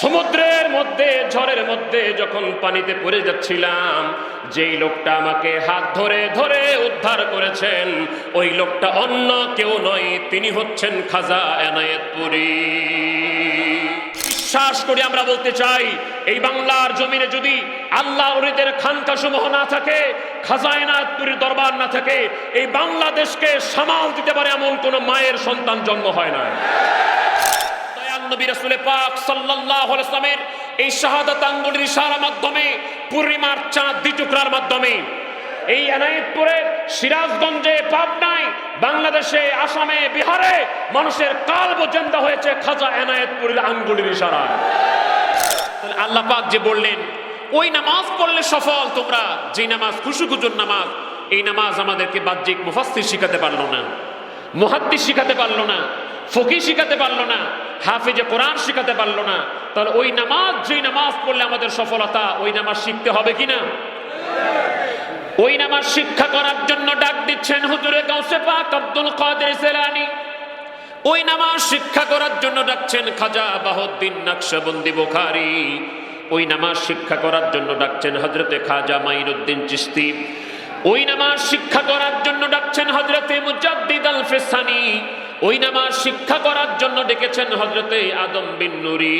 সমুদ্রের মধ্যে, ঝড়ের মধ্যে যখন পানিতে পড়ে যাচ্ছিলাম, যেই লোকটা আমাকে হাত ধরে ধরে উদ্ধার করেছেন, ওই লোকটা অন্য কেউ নয়, তিনি হচ্ছেন খাজা এনায়েতপুরী বিশ্বাস করি আমরা বলতে চাই, এই বাংলার জমিনে যদি আল্লাহ ওরিদের খানকা সমূহ না থাকে খাজায়নাথপুরীর দরবার না থাকে, এই বাংলাদেশকে সামাল দিতে পারে এমন কোন মায়ের সন্তান জন্ম হয় না নবী রাসূলে পাক সাল্লাল্লাহু আলাইহি ওয়াসাল্লামের এই শাহাদাত আঙ্গুলের ইশারার মাধ্যমে, পূর্ণিমার চাঁদ দ্বিটুকরার মাধ্যমে। এই এনায়েতপুরে, সিরাজগঞ্জে, পাবনায়, বাংলাদেশে, আসামে, বিহারে মানুষের কালব জেন্দা হয়েছে খাজা এনায়েতপুরের আঙ্গুলের ইশারায় আল্লাহ পাক যে বললেন, ওই নামাজ পড়লে সফল তোমরা, যে নামাজ খুশুখুজুর নামাজ, এই নামাজ আমাদেরকে বাহ্যিক মুফাস্সির শিখাতে পারল না, মুহাদ্দিস শিখাতে পারল না ফকি শিখাতে পারল না হাফিজে কোরআন শিখাতে পারল না, তাহলে ওই নামাজ, যেই নামাজ পড়লে আমাদের সফলতা, ওই নামাজ শিখতে হবে কি না ওই নামাজ শিক্ষা করার জন্য ডাক দিচ্ছেন হুজুরে গাউসে পাক আব্দুল কাদের সেলানি ওই নামাজ শিক্ষা করার জন্য ডাকছেন খাজা বাহুদ্দিন নকশবন্দি বুখারি। ওই নামাজ শিক্ষা করার জন্য ডাকছেন হজরতে খাজা মাইনুদ্দিন চিস্তি ওই নামাজ শিক্ষা করার জন্য ডাকছেন হজরতে মুজাদ্দিদ আল ফেসানি ওই নামাজ শিক্ষা করার জন্য ডেকেছেন হজরতে আদম বিন নুরি।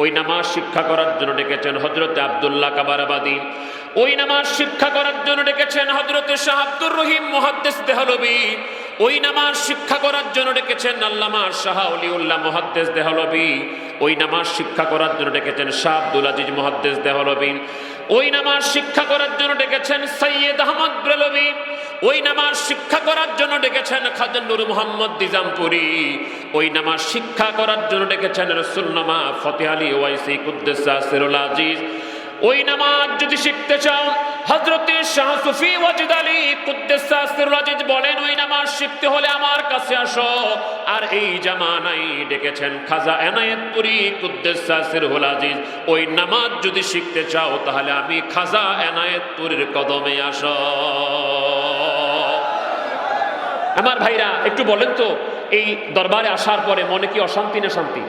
ওই নামাজ শিক্ষা করার জন্য ডেকেছেন হজরতে আবদুল্লাহ কাবারাবাদী। ওই নামাজ শিক্ষা করার জন্য ডেকেছেন হজরতে শাহ আব্দুর রহিম মুহাদ্দিস দেহলবি। ওই নামাজ শিক্ষা করার জন্য ডেকেছেন আল্লামা শাহ অলিউল্লাহ মুহাদ্দিস দেহলবি। ওই নামাজ শিক্ষা করার জন্য ডেকেছেন শাহ আব্দুল আজিজ মুহাদ্দিস দেহলবি। ওই নামাজ শিক্ষা করার জন্য ডেকেছেন সৈয়দ আহমদ ব্রেলবি ওই নামাজ শিক্ষা করার জন্য ডেকেছেন খাজান নুর মোহাম্মদ দিজামপুরি। ওই নামাজ শিক্ষা করার জন্য ডেকেছেন রসুলনামা ফতে আলী ওয়াইসি কুদ্দেসা সিরুল আজিজ। ওই নামাজ যদি শিখতে চাও হজরতে শাহ সুফি ওয়াজিদ আলী কুদ্দেসা সিরুল আজিজ বলেন, ওই নামাজ শিখতে হলে আমার কাছে আসো। আর এই জামানাই ডেকেছেন খাজা এনায়েতপুরি কুদ্দেসা সিরুল আজিজ। ওই নামাজ যদি শিখতে চাও, তাহলে আমি খাজা এনায়েতপুরীর কদমে আসো। আমার ভাইরা, একটু বলেন তো, এই দরবারে আসার পরে মনে কি অশান্তি না শান্তি?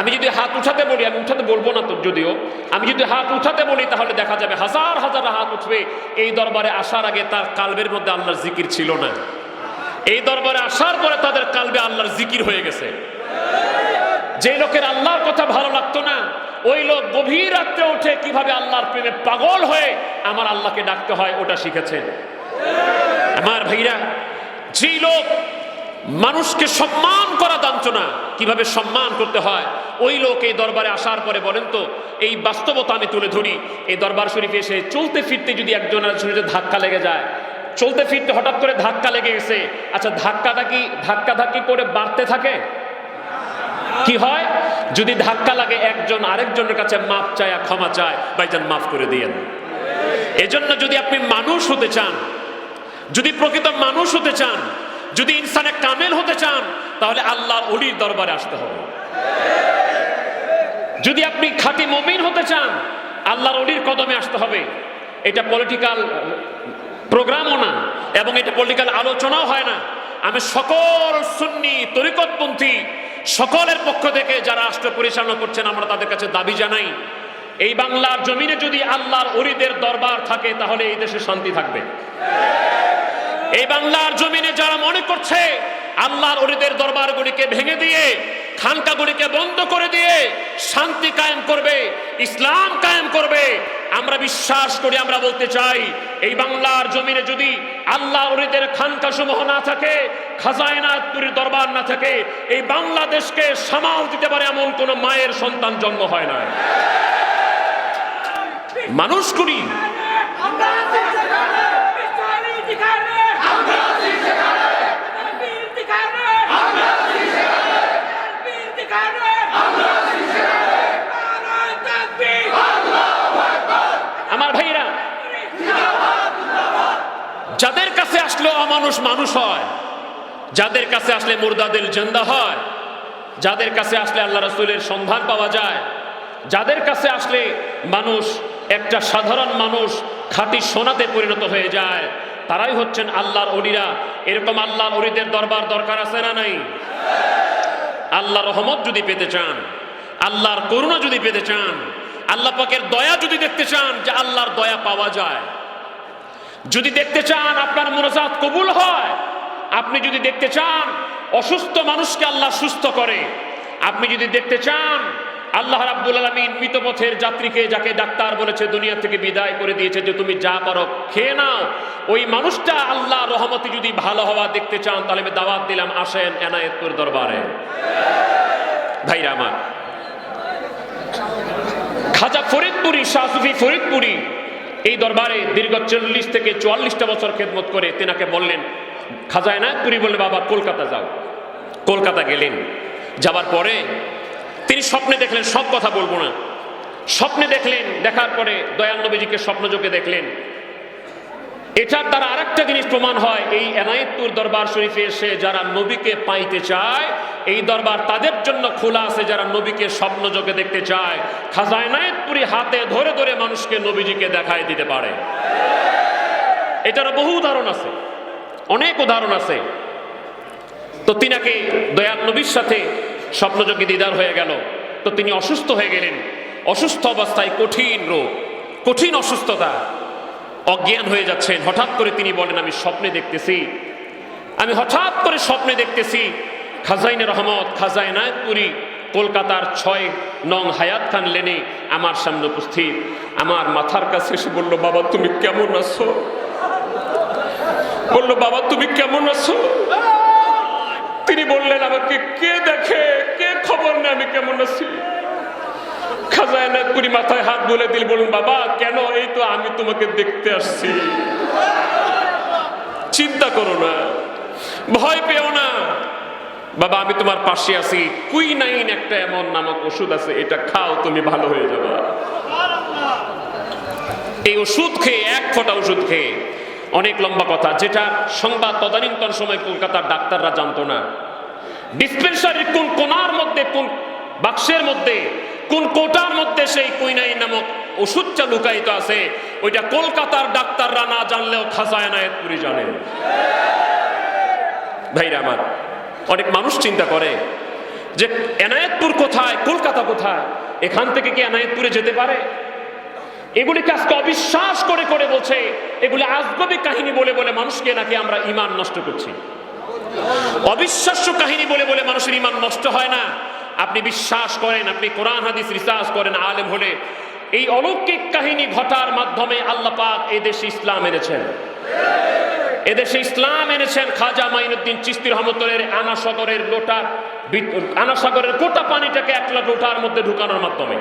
আমি যদি হাত উঠাতে বলি, আমি উঠাতে বলব না তো যদিও, আমি যদি হাত উঠাতে বলি, তাহলে দেখা যাবে হাজার হাজার হাত উঠবে। এই দরবারে আসার আগে তার কালবের মধ্যে আল্লাহর জিকির ছিল না। এই দরবারে আসার পরে তাদের কালবে আল্লাহর জিকির হয়ে গেছে। যে লোকের আল্লাহর কথা ভালো লাগতো না, ওই লোক গভীর রাত্রে উঠে কীভাবে আল্লাহর প্রেমে পাগল হয়ে আমার আল্লাহকে ডাকতে হয়, ওটা শিখেছেন। আমার ভাইরা যেই লোক মানুষকে সম্মান করা জানত না কীভাবে সম্মান করতে হয়, ওই লোক এই দরবারে আসার পরে বলেন তো, এই বাস্তবতা আমি তুলে ধরি, এই দরবার শরীফে এসে চলতে ফিরতে যদি একজনের শরীরে ধাক্কা লেগে যায়, চলতে ফিরতে হঠাৎ করে ধাক্কা লেগে গেছে আচ্ছা ধাক্কাটা কি ধাক্কা ধাক্কি করে বাড়তে থাকে? কি হয়? যদি ধাক্কা লাগে, একজন আরেকজনের কাছে মাপ চায়, ক্ষমা চায়, ভাইজান মাফ করে দিয়েন। এজন্য যদি আপনি মানুষ হতে চান যদি প্রকৃত মানুষ হতে চান, যদি ইনসানে কামেল হতে চান, তাহলে আল্লাহর অলির দরবারে আসতে হবে। যদি আপনি খাঁটি মমিন হতে চান, আল্লাহর অলির কদমে আসতে হবে। এটা পলিটিক্যাল প্রোগ্রামও না, এবং এটা পলিটিক্যাল আলোচনাও হয় না। আমি সকল সুন্নি তরিকতপন্থী সকলের পক্ষ থেকে যারা রাষ্ট্র পরিচালনা করছেন, আমরা তাদের কাছে দাবি জানাই, এই বাংলার জমিনে যদি আল্লাহর অলিদের দরবার থাকে, তাহলে এই দেশে শান্তি থাকবে। এই বাংলার জমিনে যারা মনে করছে আল্লাহর অলিদের দরবারগুলিকে ভেঙে দিয়ে, খানকাগুলিকে বন্ধ করে দিয়ে শান্তি কায়েম করবে, ইসলাম কায়েম করবে, আমরা বিশ্বাস করি, আমরা বলতে চাই, এই বাংলার জমিনে যদি আল্লাহ অলিদের খানকা সমূহ না থাকে খাজায়নাথপুরীর দরবার না থাকে, এই বাংলাদেশকে সামাল দিতে পারে এমন কোন মায়ের সন্তান জন্ম হয় না। মানুষ করি আমরা আছি সেখানে ইসলামী যেখানে আমরা আছি সেখানে বীর যেখানে আমরা আছি সেখানে বীর যেখানে আমরা আছি সেখানে নারায়ে তাকবীর আল্লাহু আকবার আমার ভাইরা যাদের কাছে আসলে অমানুষ মানুষ হয়। যাদের কাছে আসলে মুর্দাদিল জেন্দা হয়, যাদের কাছে আসলে আল্লাহ রসুলের সন্ধান পাওয়া যায়, যাদের কাছে আসলে মানুষ একটা সাধারণ মানুষ খাঁটি সোনাতে পরিণত হয়ে যায়, তারাই হচ্ছেন আল্লাহর অলিরা। এরকম আল্লাহর অলিদের দরবার দরকার আছে না নাই? আল্লাহ রহমত যদি পেতে চান, আল্লাহর করুণা যদি পেতে চান, আল্লাহ পাকের দয়া যদি দেখতে চান যে আল্লাহর দয়া পাওয়া যায়। যদি দেখতে চান আপনার মোনাজাত কবুল হয়, আপনি যদি দেখতে চান অসুস্থ মানুষকে আল্লাহ সুস্থ করে, আপনি যদি দেখতে চান আল্লাহ রাব্বুল আলামিন মৃত পথের যাত্রীকে যাকে ডাক্তার বলেছে দুনিয়া থেকে বিদায় করে দিয়েছে যে তুমি যা পারো খেয়ে নাও, ওই মানুষটা আল্লাহ রহমতে যদি ভালো হওয়া দেখতে চান, তাহলে আমি দাওয়াত দিলাম, আসেন এনায়েতপুর দরবারে। ভাইরা আমার। খাজা ফরিদপুরি শাহসুফি ফরিদপুরি এই দরবারে দীর্ঘ চল্লিশ থেকে চুয়াল্লিশটা বছর খেদমত করে তেনাকে বললেন, খাজায় না এনায়তপুরি বললেন বাবা, কলকাতা যাও। কলকাতা গেলেন। যাবার পরে তিনি স্বপ্নে দেখলেন, সব কথা বলব না। স্বপ্নে দেখলেন, দেখার পরে দয়াল নবীজিকে স্বপ্নযোগে দেখলেন। এটার দ্বারা আরেকটা জিনিস প্রমাণ হয়, এই এনায়েতপুর দরবার শরীফে এসে যারা নবীকে পাইতে চায়, এই দরবার তাদের জন্য খোলা আছে যারা নবীকে স্বপ্নযোগে দেখতে চায়। খাজা এনায়েতপুরি হাতে ধরে ধরে মানুষকে নবীজিকে দেখায় দিতে পারে। এটার বহু উদাহরণ আছে, অনেক উদাহরণ আছে। তো তিনাকে দয়াল নবীর সাথে স্বপ্নযোগী দিদার হয়ে গেল। তো তিনি অসুস্থ হয়ে গেলেন। অসুস্থ অবস্থায় কঠিন রোগ, কঠিন অসুস্থতা। অজ্ঞান হয়ে যাচ্ছেন। হঠাৎ করে তিনি বলেন, আমি স্বপ্নে দেখতেছি। আমি হঠাৎ করে স্বপ্নে দেখতেছি, খাজাইনে রহমত খাজাই নায়কপুরি, কলকাতার ছয় নং হায়াত খান লেনে আমার সামনে উপস্থিত। আমার মাথার কাছে এসে বলল, বাবা, তুমি কেমন আছো? বলল, বাবা, তুমি কেমন আছো? তিনি বললেন, আমাকে কে দেখে? কে খবর নেই আমি কেমন আছি? খাজায়নাথপুরি মাথায় হাত বলে দিল, বলুন, বাবা, কেন এই তো আমি তোমাকে দেখতে আসছি? চিন্তা করো না, ভয় পেও না। বাবা, আমি তোমার পাশে আছি। কুইনাইন একটা এমন নামক ওষুধ আছে, এটা খাও, তুমি ভালো হয়ে যাবে। এই ওষুধ খেয়ে, এক ফোঁটা ওষুধ খেয়ে, অনেক লম্বা কথা, যেটা সংবাদ তদানীন্তন সময় কলকাতার ডাক্তাররা জানতো না। ডিসপেন্সারির কোন কোনার মধ্যে, কোন বাক্সের মধ্যে কোন কোটার মধ্যে সেই কুইনাই নামক ওষুধটা লুকায়িত আছে, ওইটা কলকাতার ডাক্তাররা না জানলেও খাজা এনায়েতপুরি জানে। ভাইরা আমার, অনেক মানুষ চিন্তা করে যে এনায়েতপুর কোথায়, কলকাতা কোথায়, এখান থেকে কি এনায়েতপুরে যেতে পারে? এগুলি আজকে অবিশ্বাস করে করে বলছে, এগুলি আজগবি কাহিনী বলে বলে মানুষকে নাকি আমরা ইমান নষ্ট করছি। অবিশ্বাস্য কাহিনী বলে বলে মানুষের ইমান নষ্ট হয় না। আপনি বিশ্বাস করেন, আপনি কোরআন, হাদিস, রিসার্চ করেন, আলেম হলে, এই অলৌকিক কাহিনী ঘটার মাধ্যমে আল্লাহ পাক এই দেশে ইসলাম এনেছেন। এদেশে ইসলাম এনেছেন খাজা মাইনুদ্দিন চিস্তি রহমতুল্লের আনাসাগরের বিদ- আনাসাগরের কোটা পানিটাকে এক লোটার মধ্যে ঢুকানোর মাধ্যমে।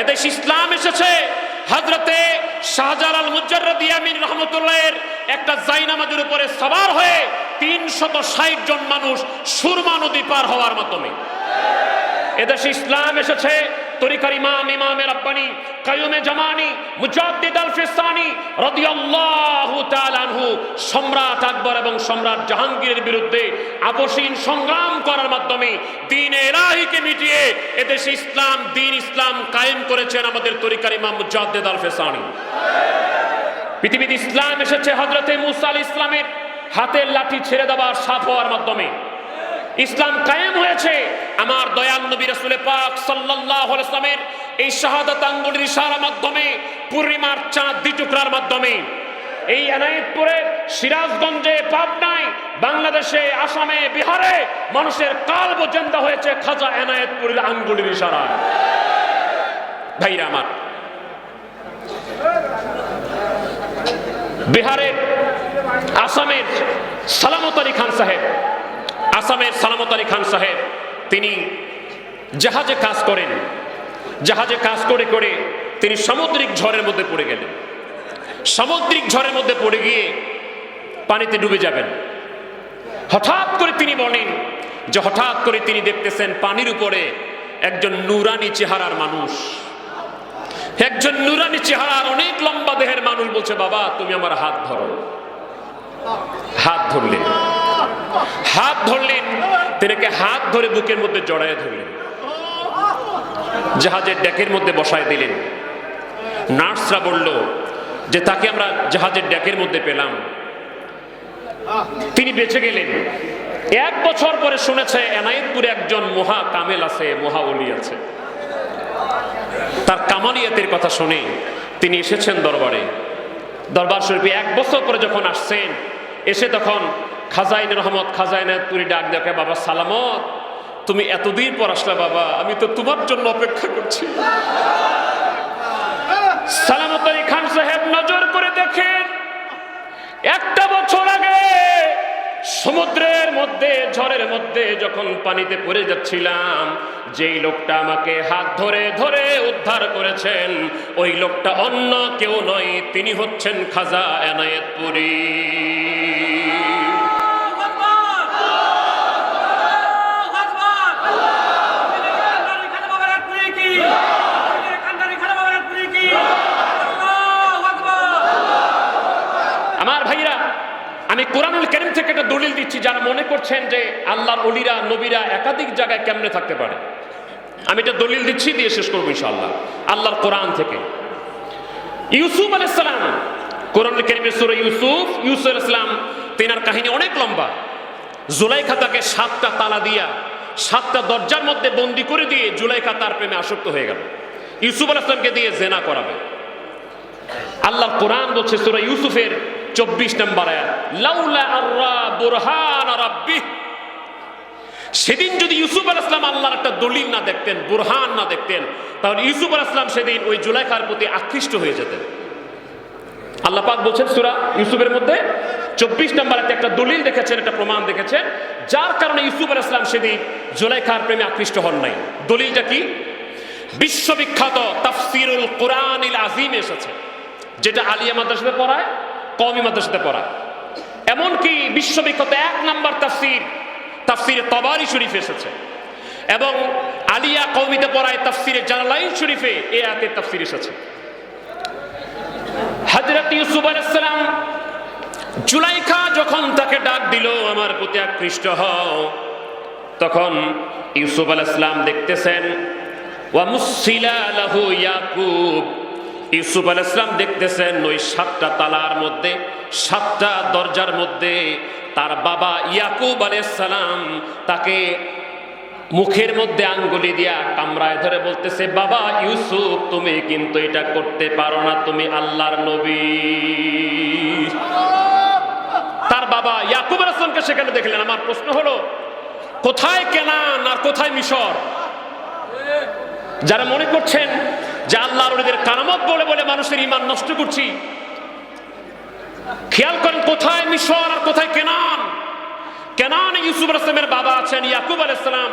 এদেশ ইসলাম এসেছে হজরতে শাহজালাল মুজাররদ ইয়ামিন রহমতুল্লাহের একটা জাইনামাজের উপরে সবার হয়ে তিন শত ষাট জন মানুষ সুরমা নদী পার হওয়ার মাধ্যমে। এদেশে ইসলাম এসেছে। তরিকার ইমাম, ইমামে রব্বানি কায়ুমে জামানি, মুজাদ্দিদ আল ফিসানি রাদিয়াল্লাহু তাআলা আনহু, সম্রাট আকবর এবং সম্রাট জাহাঙ্গীরের বিরুদ্ধে আপসীন সংগ্রাম করার মাধ্যমে দ্বীন ইলাহিকে মিটিয়ে এদেশে ইসলাম দ্বীন ইসলাম কায়েম করেছেন আমাদের তরিকার ইমাম মুজাদ্দিদ আল ফিসানি পৃথিবীতে ইসলাম এসেছে হযরতে মুসা আলাইহিস ইসলামের হাতের লাঠি ছেড়ে দেওয়ার সাফ হওয়ার মাধ্যমে। ইসলাম কায়েম হয়েছে। আমার দয়াল নবী রাসূল পাক সাল্লাল্লাহু এই শাহাদাত আঙ্গুলের ইশারার মাধ্যমে, পূর্ণিমার চাঁদ দ্বিটুকরার মাধ্যমে। এই এনায়েতপুরে, সিরাজগঞ্জে, পাবনায়, বাংলাদেশে, আসামে, বিহারে মানুষের কাল পর্যন্ত হয়েছে খাজা এনায়েতপুরের আঙ্গুলের ইশারায় ভাইরা আমার, বিহারের আসামের সালামত আলী খান সাহেব, আসামের সালামত আলী খান সাহেব, তিনি জাহাজে কাজ করেন। জাহাজে কাজ করে করে তিনি সামুদ্রিক ঝড়ের মধ্যে পড়ে গেলেন। সামুদ্রিক ঝড়ের মধ্যে পড়ে গিয়ে পানিতে ডুবে যাবেন। হঠাৎ করে তিনি বলেন যে হঠাৎ করে তিনি দেখতেছেন পানির উপরে একজন নুরানি চেহারার মানুষ। একজন নুরানি চেহারার অনেক লম্বা দেহের মানুষ বলছে, বাবা, তুমি আমার হাত ধরো। হাত ধরলেন। হাত ধরলেন, তিনাকে হাত ধরে বুকের মধ্যে জড়ায় ধরলেন। জাহাজের ডেকের মধ্যে বসায় দিলেন। নার্সরা বলল, যে তাকে আমরা জাহাজের ডেকের মধ্যে পেলাম। তিনি বেঁচে গেলেন। এক বছর পরে শুনেছে, এনায়েতপুরে একজন মহা কামেল আছে, মহা অলি আছে। তার কামালিয়াতের কথা শুনে তিনি এসেছেন দরবারে। দরবার শরীফে এক বছর পরে যখন আসছেন, এসে তখন খাজাইন রহমত খাজাইনায়তপুরি ডাক দেখে বাবা, সালামত। তুমি এতদিন পর আসলে বাবা, আমি তো তোমার জন্য অপেক্ষা করছি। সালামত আলী খান সাহেব নজর করে দেখেন, একটা বছর আগে সমুদ্রের মধ্যে, ঝড়ের মধ্যে যখন পানিতে পড়ে যাচ্ছিলাম যেই লোকটা আমাকে হাত ধরে ধরে উদ্ধার করেছেন, ওই লোকটা অন্য কেউ নয়, তিনি হচ্ছেন খাজা এনায়েতপুরী। আমার ভাইরা আমি কোরআনুল করিম থেকে একটা দলিল দিচ্ছি, যারা মনে করছেন যে আল্লাহর অলিরা নবীরা একাধিক জায়গায় কেমনে থাকতে পারে। আমি এটা দলিল দিচ্ছি, দিয়ে শেষ করব ইনশাআল্লাহ, আল্লাহর কোরআন থেকে। ইউসুফ আলাইসালাম কোরআনুল করিমের সুরে ইউসুফ ইউসুফ আলাইসালাম তেনার কাহিনী অনেক লম্বা। জুলাইখা তাকে সাতটা তালা দিয়া, সাতটা দরজার মধ্যে বন্দি করে দিয়ে জুলাইখা তার প্রেমে আসক্ত হয়ে গেল। ইউসুফ আলাইসলামকে দিয়ে জেনা করাবে। আল্লাহ কোরআন বলছে, সূরা ইউসুফের চব্বিশ নম্বর সেদিন যদি ইউসুফ আল ইসলাম আল্লাহর একটা দলিল না দেখতেন, বুরহান না দেখতেন, তাহলে ইউসুফ আল ইসলাম সেদিন ওই জুলাইখার প্রতি আকৃষ্ট হয়ে যেতেন। আল্লাহ পাক বলছেন সুরা ইউসুফের মধ্যে চব্বিশ নম্বরে একটা দলিল দেখেছেন, একটা প্রমাণ দেখেছেন, যার কারণে ইউসুফ আল ইসলাম সেদিন জুলাইখার প্রেমে আকৃষ্ট হন নাই। দলিলটা কি? বিশ্ববিখ্যাত তাফসিরুল কোরআনিল আজিম এসেছে, যেটা আলিয়া মাদ্রাসাতে পড়ায় কমি মাদ্রাসাতে পড়া। এমনকি বিশ্ববিখ্যাত এক নাম্বার তাফসির, তাফসিরে তবারি শরীফ এসেছে। এবং আলিয়া কৌমিতে পড়ায় তাফসিরে জালালাইন শরীফে এ আয়াতে তাফসির এসেছে। হযরত ইউসুফ আলাইহিস সালাম জুলাইখা যখন তাকে ডাক দিল, আমার প্রতি আকৃষ্ট হও। তখন ইউসুফ আলাইহিস সালাম দেখতেছেন, ওয়া মুসিলা লাহু ইয়াকুব। ইউসুফ আলাইহিস সালাম দেখতেছেন ওই সাতটা তালার মধ্যে, সাতটা দরজার মধ্যে তার বাবা ইয়াকুব আলাইহিস সালাম তাকে মুখের মধ্যে আঙ্গুলি দিয়া কামরায় ধরে বলতেছে, বাবা ইউসুফ, তুমি কিন্তু এটা করতে পারো না, তুমি আল্লাহর নবী। তার বাবা ইয়াকুব আসলামকে সেখানে দেখলেন, আমার প্রশ্ন হলো, কোথায় কেনান আর কোথায় মিশর? যারা মনে করছেন যে আল্লাহর ওদের কারামত বলে বলে মানুষের ইমান নষ্ট করছি। খেয়াল করেন কোথায় মিশর আর কোথায় কেনান? কেনান ইউসুফ আসলামের বাবা আছেন, ইয়াকুব আলাইসালাম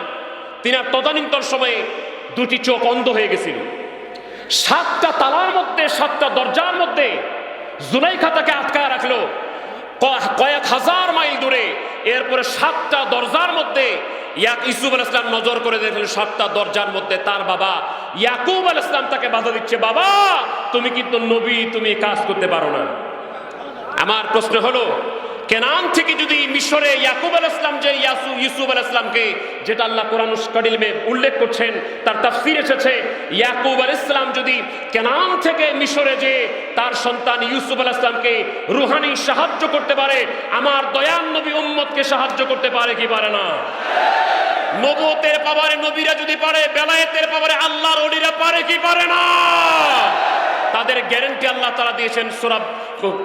তিনি আর তদানীন্তন সময়ে দুটি চোখ অন্ধ হয়ে গেছিল। সাতটা তালার মধ্যে, সাতটা দরজার মধ্যে জুলাইখা তাকে আটকায় রাখল। কয়েক হাজার মাইল দূরে, এরপরে সাতটা দরজার মধ্যে ইয়াক ইসুফ আল ইসলাম নজর করে দেখলেন, সাতটা দরজার মধ্যে তার বাবা ইয়াকুব আল ইসলাম তাকে বাধা দিচ্ছে, বাবা, তুমি কিন্তু নবী, তুমি কাজ করতে পারো না। আমার প্রশ্ন হলো কেনান থেকে যদি মিশরে ইয়াকুব আল ইসলাম, যে ইয়াসু, ইউসুফ আল ইসলামকে, যেটা আল্লাহ কোরআন কাডিলমে উল্লেখ করছেন, তার তাফসির এসেছে, ইয়াকুব আল ইসলাম যদি কেনান থেকে মিশরে যে তার সন্তান ইউসুফ আল ইসলামকে রুহানি সাহায্য করতে পারে, আমার দয়ান নবী উম্মতকে সাহায্য করতে পারে কি পারে না? নবতের পাবারে নবীরা যদি পারে, বেলায়েতের পাবারে আল্লাহর অলিরা পারে কি পারে না? তাদের গ্যারেন্টি আল্লাহ তারা দিয়েছেন সুরাব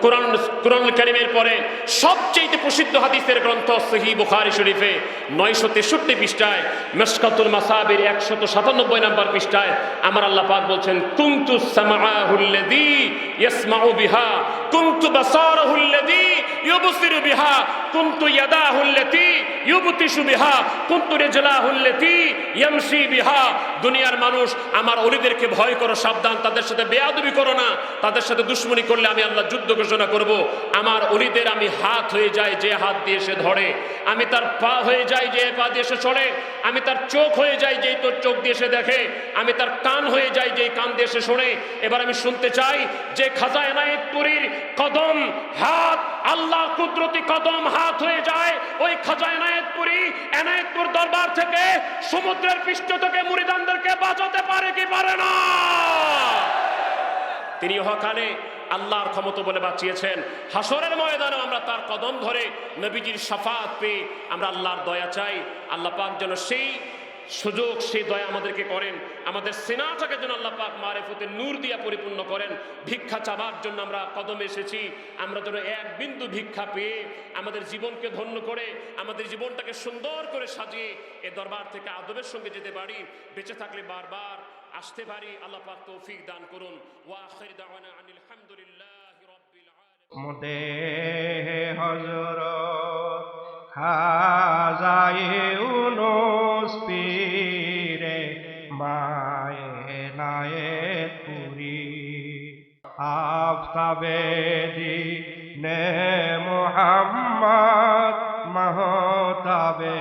কোরআন কোরআন করিমের পরে সবচেয়ে প্রসিদ্ধ হাদিসের গ্রন্থ সহি বুখারি শরীফে নয়শো তেষট্টি পৃষ্ঠায় মেসকাতুল একশত সাতানব্বই নাম্বার পৃষ্ঠায় আমার আল্লাহ পাক বলছেন, কুন্তু সামাহুল্লাযী ইয়াসমাউ বিহা, কুন্তু বাসারাহুল্লাযী ইউবসিরু বিহা, কুন্তু ইয়াদাহুল্লাতী বিহা, কুন্তু রিজলাহুল্লাতী বিহা। দুনিয়ার মানুষ আমার অলিদেরকে ভয় করো, সাবধান, তাদের সাথে বেয়াদবি করো না, তাদের সাথে দুশ্মনী করলে আমি আল্লাহ যুদ্ধ ঘোষণা করব, আমার অলিদের আমি হাত হয়ে যাই যে হাত দিয়ে সে ধরে, আমি তার পা হয়ে যাই যে পা দিয়ে সে চলে আমি তার চোখ হয়ে যাই যেই তোর চোখ দিয়ে সে দেখে, আমি তার কান হয়ে যাই যেই কান দিয়ে সে শোনে। এবার আমি শুনতে চাই যে খাজা এনায়েতপুরীর কদম হাত, আল্লাহ কুদরতি কদম হাত হয়ে যায় ওই খাজা এনায়েতপুরি এনায়েতপুর দরবার থেকে সমুদ্রের পৃষ্ঠ থেকে মুরিদানদেরকে বাঁচাতে পারে কি পারে না? তিনি হকালে আল্লাহর ক্ষমতা বলে বাঁচিয়েছেন। হাসরের ময়দানে আমরা তার কদম ধরে নবীজির সাফাত পেয়ে আমরা আল্লাহর দয়া চাই। আল্লাহ পাক যেন সেই সুযোগ, সেই দয়া আমাদেরকে করেন। আমাদের সেনাটাকে যেন আল্লাহ পাক মারেফতের নূর দিয়া পরিপূর্ণ করেন। ভিক্ষা চাবার জন্য আমরা কদমে এসেছি। আমরা যেন এক বিন্দু ভিক্ষা পেয়ে আমাদের জীবনকে ধন্য করে, আমাদের জীবনটাকে সুন্দর করে সাজিয়ে এ দরবার থেকে আদবের সঙ্গে যেতে পারি। বেঁচে থাকলে বারবার আসতে পারি, আল্লাহ পাক তৌফিক দান করুন। ওয়া আখির দাওয়ানা আনিল হামদুলিল্লাহি রাব্বিল আলামিন। মুদে আফতাবে দি নে মোহাম্মদ মহতাবে